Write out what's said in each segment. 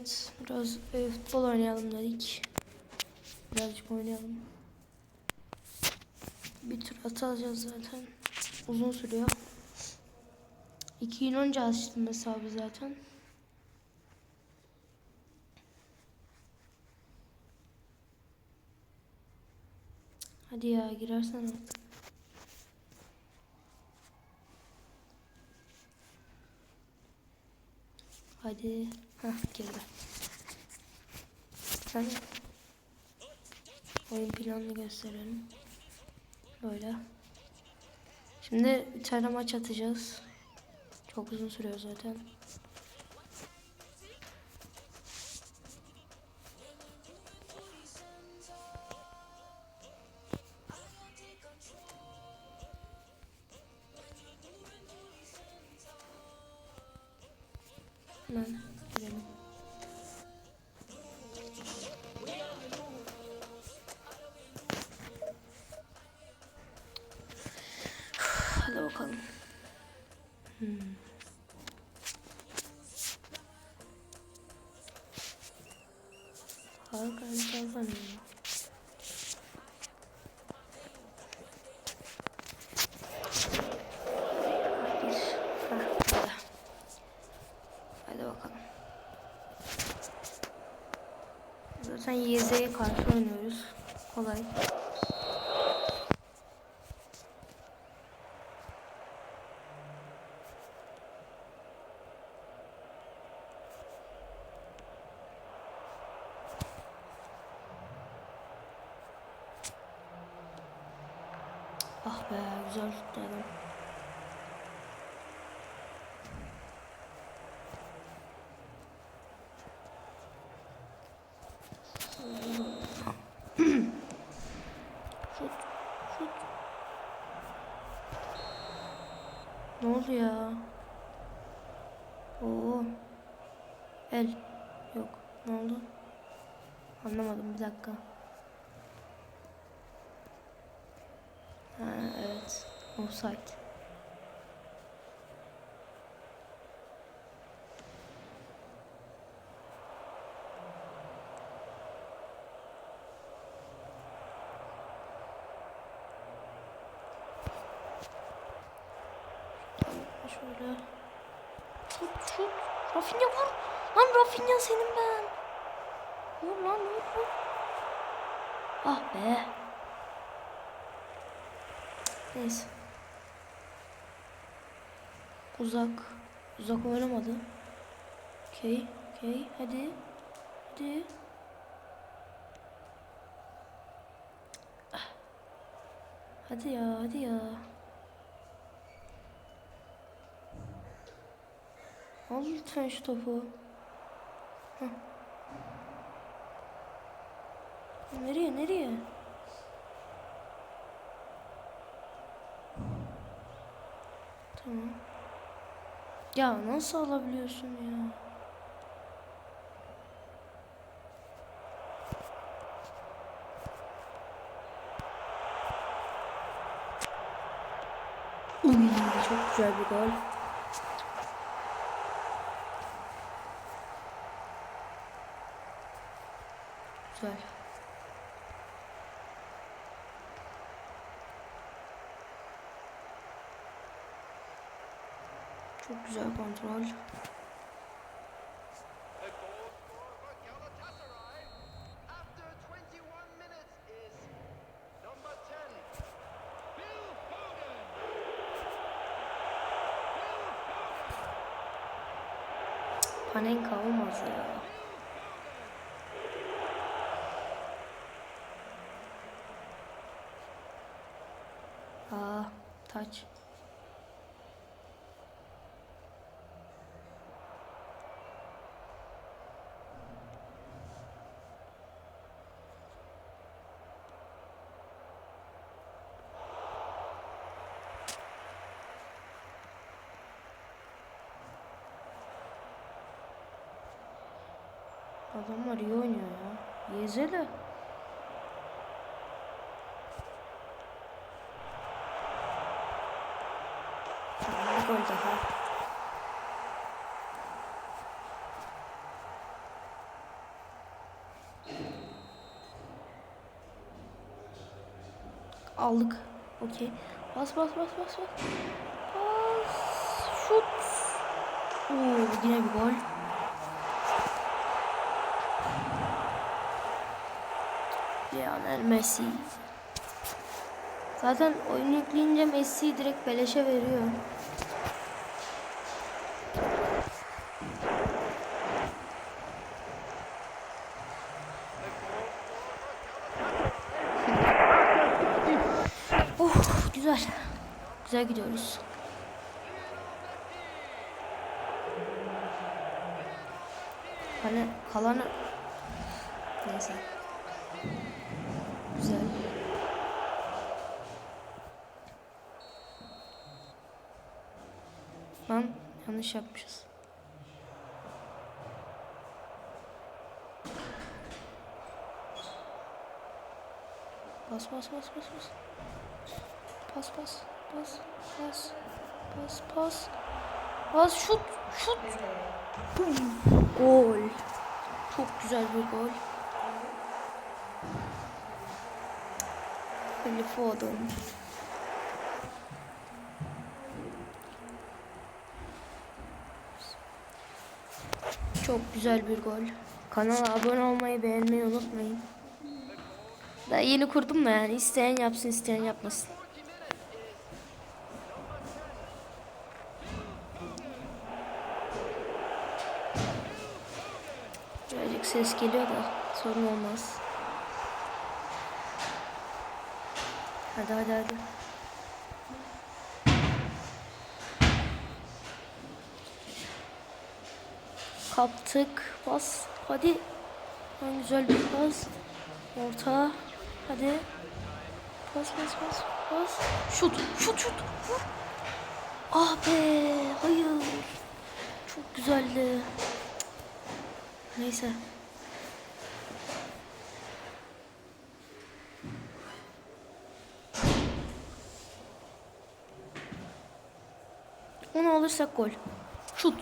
Evet, biraz e, futbol oynayalım dedik. Birazcık oynayalım. Bir tur atacağız zaten. Uzun sürüyor. İki gün önce açtım hesabı zaten. Hadi ya girersen artık. Hadi. Hah girdi. Sen oyun planını gösterelim. Böyle. Şimdi bir tane maç atacağız. Çok uzun sürüyor zaten. Mano. Zaten YZ'ye karşı oynuyoruz. Kolay. Ah be güzel tuttu adam. Şut, şut. Ne oldu ya? Oo. El. Yok. Ne oldu? Anlamadım bir dakika. Ha evet. Offside. Şöyle. Şut şut. Rafinha vur. Lan Rafinha senin ben. Vur lan vur vur. Ah be. Neyse. Uzak. Uzak oynamadı. Okey. Okey. Hadi. Hadi. Ah. Hadi ya. Hadi ya. Al lütfen şu topu. Heh. Nereye nereye? Tamam. Ya nasıl alabiliyorsun ya? Uy, çok güzel bir gol. Güzel. Çok güzel kontrol. A goal for Adamlar iyi oynuyor ya. Yezeli. Tamam bir gol daha. Aldık. Okey. Bas bas bas bas bas. Bas. Şut. Oo, yine bir gol. Lionel Messi. Zaten oyun yükleyince Messi direkt beleşe veriyor. Oh güzel. Güzel gidiyoruz. Hani kalanı neyse. Güzel. Lan yanlış yapmışız. Bas bas bas bas bas. Pas pas pas pas pas pas. Pas şut şut. Gol. Çok güzel bir gol. Phil Foden. Çok güzel bir gol. Kanala abone olmayı beğenmeyi unutmayın. Daha yeni kurdum da yani isteyen yapsın isteyen yapmasın. Birazcık ses geliyor da sorun olmaz. Hadi hadi hadi. Kaptık. Bas. Hadi. En güzel bir pas. Orta. Hadi. Bas bas bas. Bas. Şut. Şut şut. Vur. Ah be. Hayır. Çok güzeldi. Neyse. Onu alırsak gol. Şut.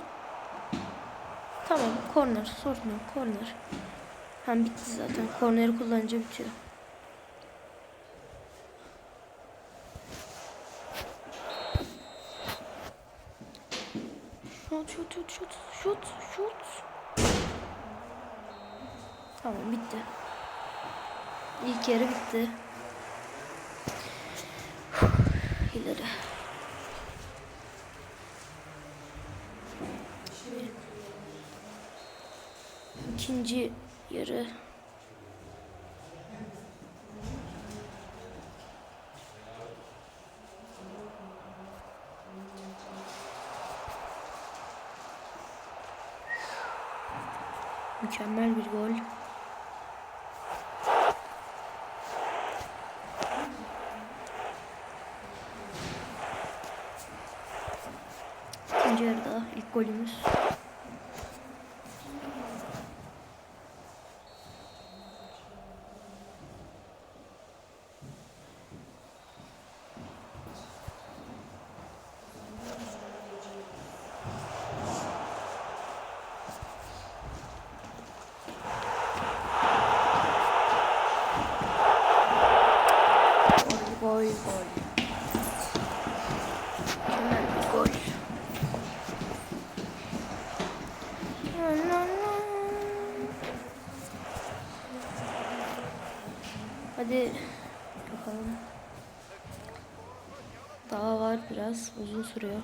Tamam. Korner. Sorun yok. Korner. Hem bitti zaten. Korneri kullanınca bitiyor. Şut şut şut şut şut şut. Tamam bitti. İlk yarı bitti. İleri. İkinci yarı. Mükemmel bir gol. İkinci yarıda ilk golümüz. Gol, gol, gol. Mükemmel bir gol. La, la, la. Hadi bakalım. Daha var biraz uzun sürüyor.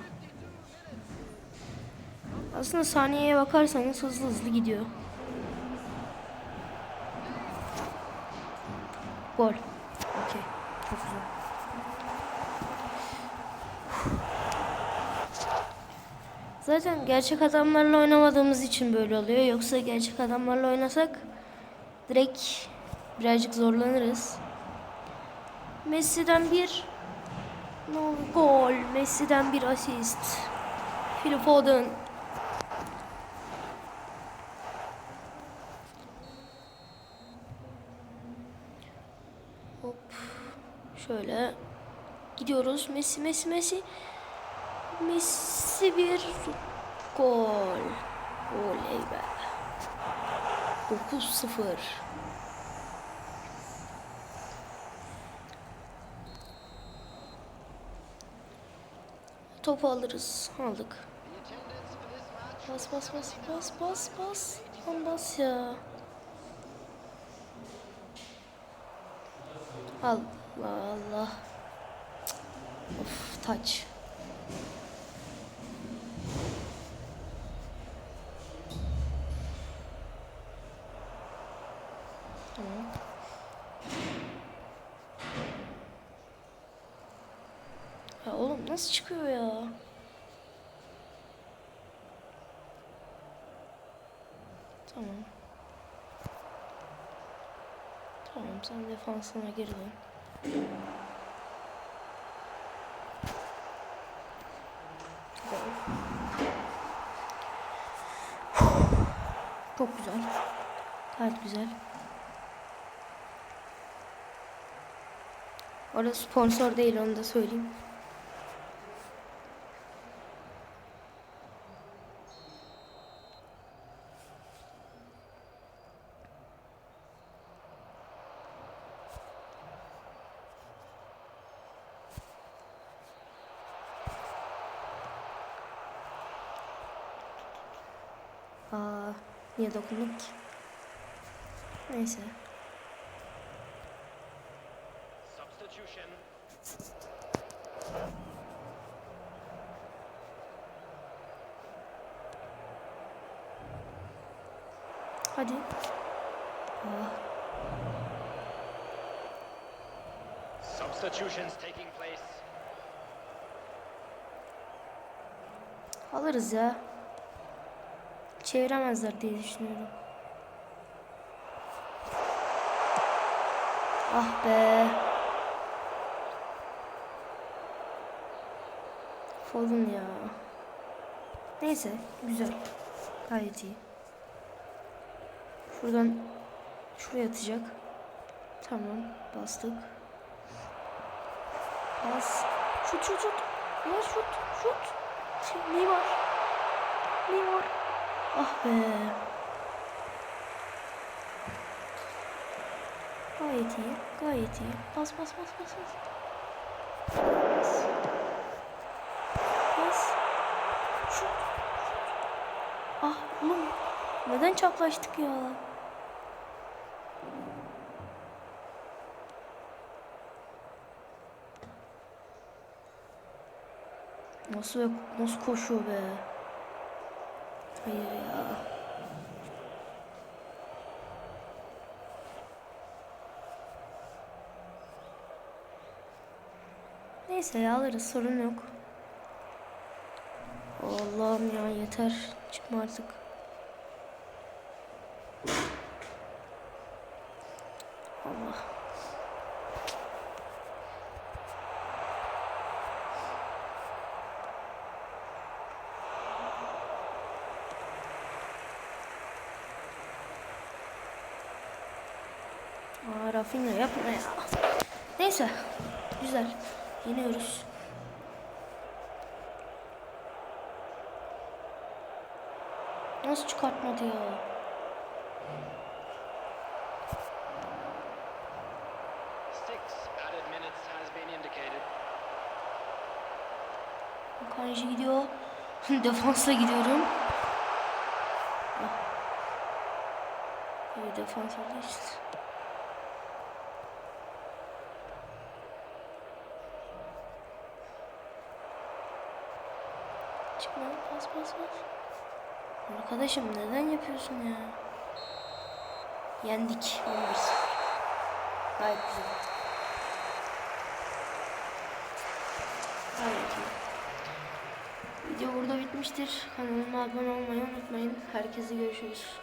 Aslında saniyeye bakarsanız hızlı hızlı gidiyor. Gol. Okey. Çok güzel. Zaten gerçek adamlarla oynamadığımız için böyle oluyor. Yoksa gerçek adamlarla oynasak direkt birazcık zorlanırız. Messi'den bir no, gol. Messi'den bir asist. Phil Foden. Hop. Şöyle gidiyoruz. Messi, Messi, Messi. Messi bir gol. Oley be. 9-0. Topu alırız. Aldık. Bas bas bas bas bas bas. Lan bas ya. Allah Allah. Of taç. Tamam. Ya oğlum nasıl çıkıyor ya? Tamam. Tamam sen defansına dön. Gol. Çok güzel. Gayet güzel. Orada sponsor değil onu da söyleyeyim. Aa, niye dokunduk ki? Neyse. Hadi. Aa, Substitutions taking place. alırız ya. Çeviremezler diye düşünüyorum. Ah be. Foden ya. Neyse güzel. Gayet iyi. Şuradan şuraya atacak. Tamam bastık. Bas. Şut şut şut. Ya şut şut. Şey, Neymar. Neymar. Ah be. Gayet iyi. Gayet iyi. Bas bas bas bas bas. Bas. Bas. Şut. Ah oğlum. Neden çaplaştık ya? Nasıl nasıl koşuyor be? Hayır ya. Neyse ya alırız sorun yok. Allah'ım ya yeter. Çıkma artık. Allah. Aa, Rafinha yapma ya. Neyse. Güzel. Yeniyoruz. Nasıl çıkartmadı ya? Kanji gidiyor. Defansla gidiyorum. Ah. Evet defans olduğu için. Çıkma bas bas bas. Arkadaşım neden yapıyorsun ya? Yendik 11 Gayet güzel. Gayet iyi. Video burada bitmiştir. Kanalıma abone olmayı unutmayın. Herkese görüşürüz.